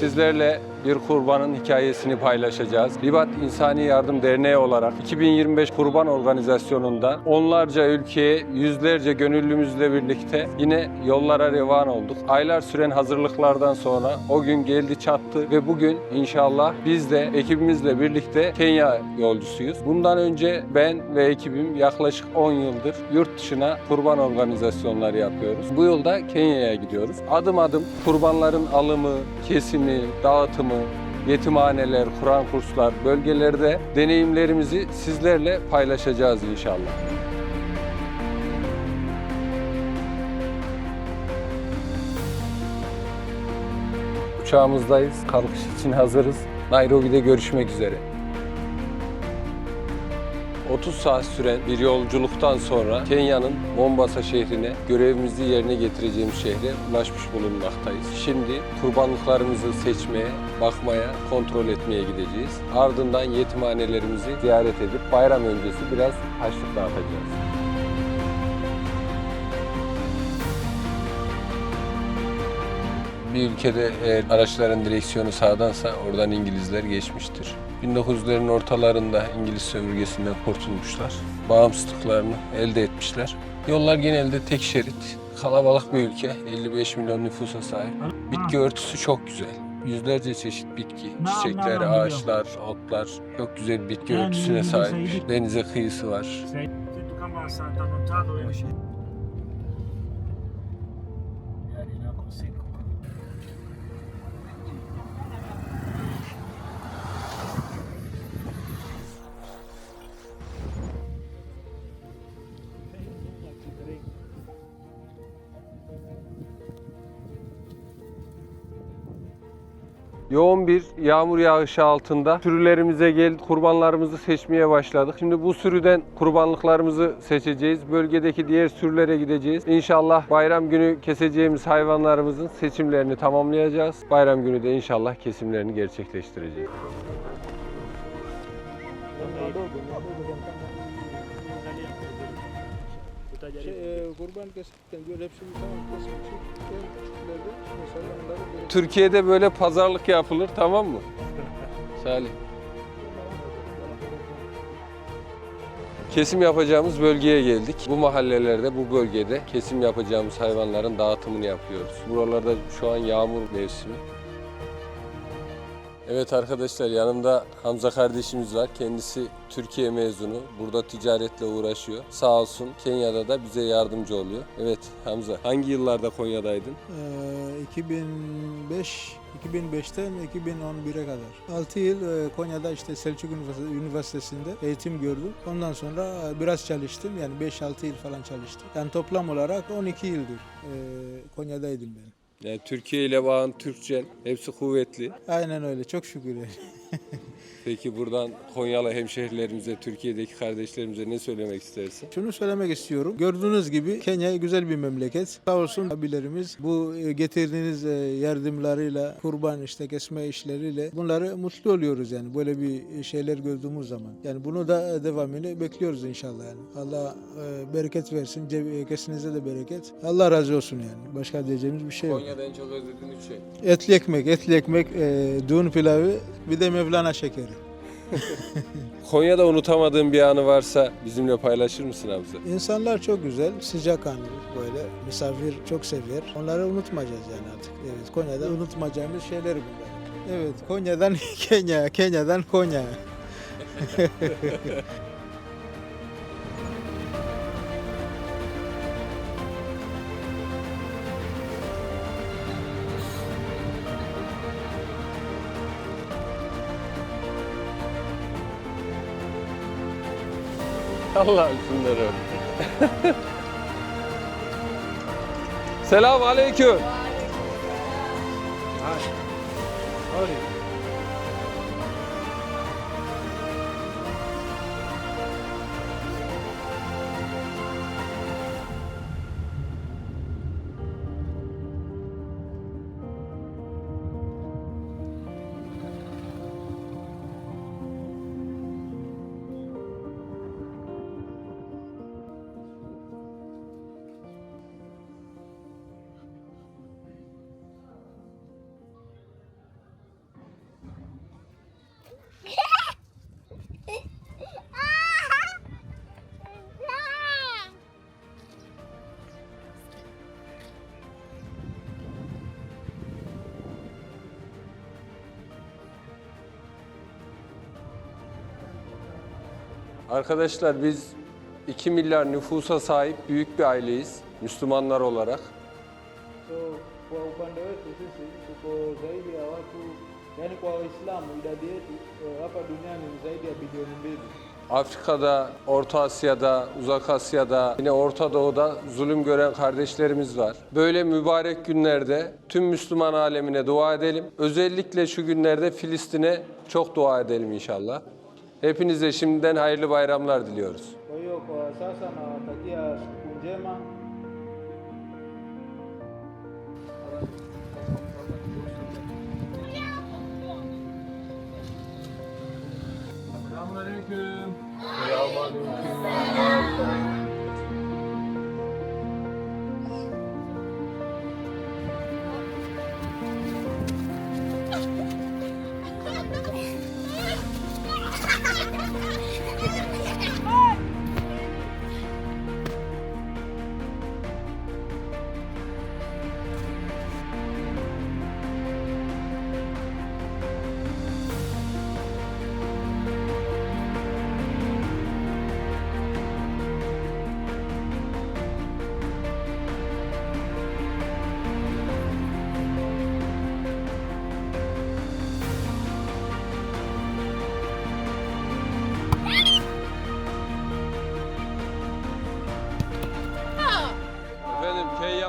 Sizlerle bir kurbanın hikayesini paylaşacağız. Libat İnsani Yardım Derneği olarak 2025 Kurban Organizasyonu'nda onlarca ülkeye, yüzlerce gönüllümüzle birlikte yine yollara revan olduk. Aylar süren hazırlıklardan sonra o gün geldi çattı ve bugün inşallah biz de ekibimizle birlikte Kenya yolcusuyuz. Bundan önce ben ve ekibim yaklaşık 10 yıldır yurt dışına kurban organizasyonları yapıyoruz. Bu yılda Kenya'ya gidiyoruz. Adım adım kurbanların alımı, kesimi, dağıtımı, yetimhaneler, Kur'an kurslar, bölgelerde deneyimlerimizi sizlerle paylaşacağız inşallah. Uçağımızdayız. Kalkış için hazırız. Nairobi'de görüşmek üzere. 30 saat süren bir yolculuktan sonra Kenya'nın Mombasa şehrine görevimizi yerine getireceğimiz şehre ulaşmış bulunmaktayız. Şimdi kurbanlıklarımızı seçmeye, bakmaya, kontrol etmeye gideceğiz. Ardından yetimhanelerimizi ziyaret edip bayram öncesi biraz haçlık dağıtacağız. Bir ülkede eğer araçların direksiyonu sağdansa oradan İngilizler geçmiştir. 1900'lerin ortalarında İngiliz sömürgesinden kurtulmuşlar. Bağımsızlıklarını elde etmişler. Yollar genelde tek şerit. Kalabalık bir ülke. 55 milyon nüfusa sahip. Bitki örtüsü çok güzel. Yüzlerce çeşit bitki, çiçekler, ağaçlar, otlar. Çok güzel bitki örtüsüne sahip. Denize kıyısı var. Yoğun bir yağmur yağışı altında sürülerimize geldik, kurbanlarımızı seçmeye başladık. Şimdi bu sürüden kurbanlıklarımızı seçeceğiz. Bölgedeki diğer sürülere gideceğiz. İnşallah bayram günü keseceğimiz hayvanlarımızın seçimlerini tamamlayacağız. Bayram günü de inşallah kesimlerini gerçekleştireceğiz. Şey, e, kurban kesikten böyle hepsini tamam kesip çık- en küçükleri mesela onları böyle Türkiye'de böyle pazarlık yapılır tamam mı? Salih. Kesim yapacağımız bölgeye geldik. Bu mahallelerde, bu bölgede kesim yapacağımız hayvanların dağıtımını yapıyoruz. Buralarda şu an yağmur mevsimi. Evet arkadaşlar yanımda Hamza kardeşimiz var. Kendisi Türkiye mezunu. Burada ticaretle uğraşıyor. Sağ olsun Kenya'da da bize yardımcı oluyor. Evet Hamza hangi yıllarda Konya'daydın? Ee, 2005 2005'ten 2011'e kadar. 6 yıl e, Konya'da işte Selçuk Üniversitesi- Üniversitesi'nde eğitim gördüm. Ondan sonra e, biraz çalıştım. Yani 5-6 yıl falan çalıştım. Yani toplam olarak 12 yıldır e, Konya'daydım ben. Yani Türkiye ile bağın Türkçen hepsi kuvvetli. Aynen öyle. Çok şükür. Peki buradan Konyalı hemşehrilerimize, Türkiye'deki kardeşlerimize ne söylemek istersin? Şunu söylemek istiyorum. Gördüğünüz gibi Kenya güzel bir memleket. Sağ olsun abilerimiz bu e, getirdiğiniz e, yardımlarıyla, kurban işte kesme işleriyle bunları mutlu oluyoruz yani böyle bir şeyler gördüğümüz zaman. Yani bunu da devamını bekliyoruz inşallah yani. Allah e, bereket versin. Kesinize de bereket. Allah razı olsun yani. Başka diyeceğimiz bir şey yok. Konya'da en çok özlediğin üç şey. Etli ekmek, etli ekmek, e, düğün pilavı, bir de Mevlana şekeri. Konya'da unutamadığın bir anı varsa bizimle paylaşır mısın Hamza? İnsanlar çok güzel, sıcakkanlı böyle. Misafir çok sever. Onları unutmayacağız yani artık. Evet, Konya'da unutmayacağımız şeyler bunlar. Evet, Konya'dan Kenya, Kenya'dan Konya. Allah şunları. Selam aleyküm. Arkadaşlar biz 2 milyar nüfusa sahip büyük bir aileyiz Müslümanlar olarak. So kwa upande wetu sisi tuko zaidi ya watu, yani kwa Waislamu idadi yetu eh, hapa duniani ni zaidi ya bilioni mbili. Afrika'da, Orta Asya'da, Uzak Asya'da, yine Orta Doğu'da zulüm gören kardeşlerimiz var. Böyle mübarek günlerde tüm Müslüman alemine dua edelim. Özellikle şu günlerde Filistin'e çok dua edelim inşallah. Hepinize şimdiden hayırlı bayramlar diliyoruz. Kwa hiyo kwa sasa nawatakia siku njema. Efendim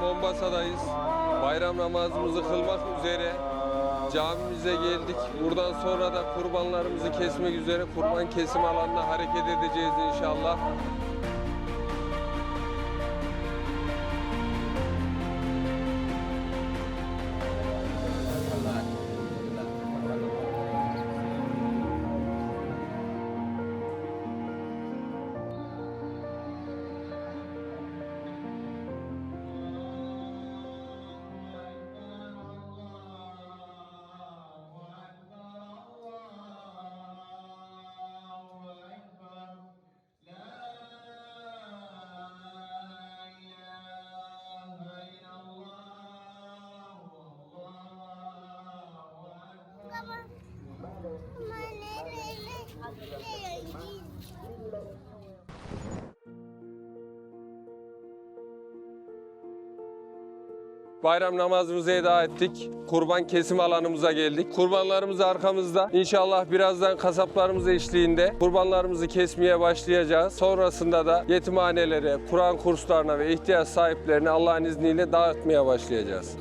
Mombasa'dayız. Bayram namazımızı kılmak üzere camimize geldik. Buradan sonra da kurbanlarımızı kesmek üzere kurban kesim alanına hareket edeceğiz inşallah. Bayram namazımızı eda ettik. Kurban kesim alanımıza geldik. Kurbanlarımız arkamızda. İnşallah birazdan kasaplarımız eşliğinde kurbanlarımızı kesmeye başlayacağız. Sonrasında da yetimhanelere, Kur'an kurslarına ve ihtiyaç sahiplerine Allah'ın izniyle dağıtmaya başlayacağız.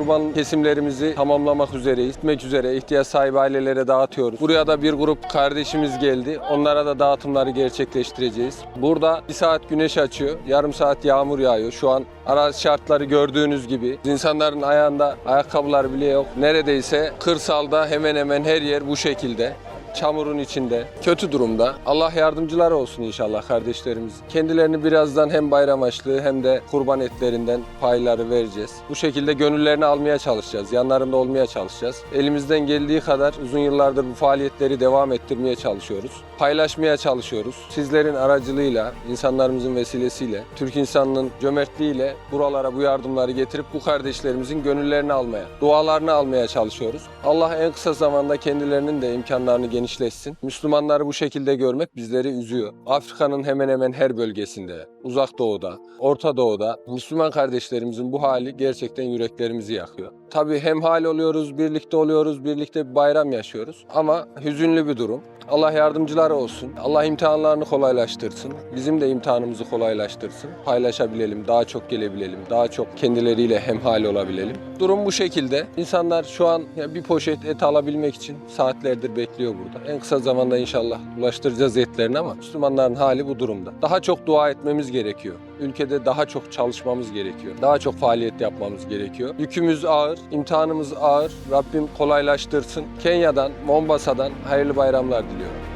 Kurban kesimlerimizi tamamlamak üzereyiz. Gitmek üzere ihtiyaç sahibi ailelere dağıtıyoruz. Buraya da bir grup kardeşimiz geldi. Onlara da dağıtımları gerçekleştireceğiz. Burada bir saat güneş açıyor, yarım saat yağmur yağıyor. Şu an arazi şartları gördüğünüz gibi. İnsanların ayağında ayakkabılar bile yok. Neredeyse kırsalda hemen hemen her yer bu şekilde çamurun içinde, kötü durumda. Allah yardımcıları olsun inşallah kardeşlerimiz. Kendilerini birazdan hem bayram açlığı hem de kurban etlerinden payları vereceğiz. Bu şekilde gönüllerini almaya çalışacağız, yanlarında olmaya çalışacağız. Elimizden geldiği kadar uzun yıllardır bu faaliyetleri devam ettirmeye çalışıyoruz. Paylaşmaya çalışıyoruz. Sizlerin aracılığıyla, insanlarımızın vesilesiyle, Türk insanının cömertliğiyle buralara bu yardımları getirip bu kardeşlerimizin gönüllerini almaya, dualarını almaya çalışıyoruz. Allah en kısa zamanda kendilerinin de imkanlarını genişletsin. Müslümanları bu şekilde görmek bizleri üzüyor. Afrika'nın hemen hemen her bölgesinde, Uzak Doğu'da, Orta Doğu'da Müslüman kardeşlerimizin bu hali gerçekten yüreklerimizi yakıyor. Tabii hemhal oluyoruz, birlikte oluyoruz, birlikte bir bayram yaşıyoruz ama hüzünlü bir durum. Allah yardımcıları olsun. Allah imtihanlarını kolaylaştırsın. Bizim de imtihanımızı kolaylaştırsın. Paylaşabilelim, daha çok gelebilelim, daha çok kendileriyle hemhal olabilelim. Durum bu şekilde. İnsanlar şu an bir poşet et alabilmek için saatlerdir bekliyor burada. En kısa zamanda inşallah ulaştıracağız etlerini ama Müslümanların hali bu durumda. Daha çok dua etmemiz gerekiyor. Ülkede daha çok çalışmamız gerekiyor. Daha çok faaliyet yapmamız gerekiyor. Yükümüz ağır, imtihanımız ağır. Rabbim kolaylaştırsın. Kenya'dan, Mombasa'dan hayırlı bayramlar diliyorum.